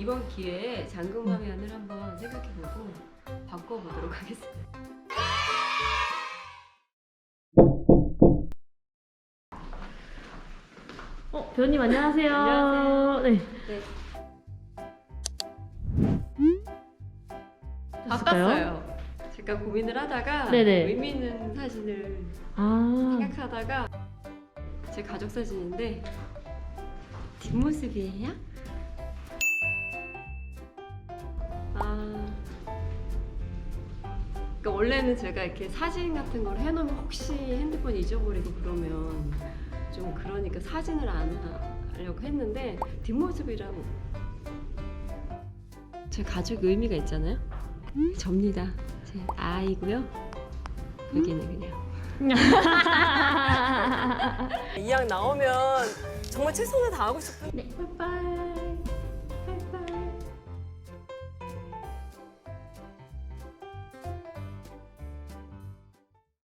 이번 기회에 잠금 화면을 한번 생각해보고 바꿔보도록 하겠습니다. 어, 배우님 안녕하세요. 안녕하세요. 네. 네. 바꿨어요. 제가 고민을 하다가 네네. 의미 있는 사진을 아, 생각하다가 제 가족 사진인데 뒷모습이에요? 그러니까 원래는 제가 이렇게 사진 같은 걸 해놓으면 혹시 핸드폰 잊어버리고 그러면 좀 그러니까 사진을 안 하려고 했는데 뒷모습이랑 제 가족 의미가 있잖아요. 접니다. 제 아이고요. 여기는 그냥. 이왕 나오면 정말 최선을 다하고 싶은. 네, 빠이빠이.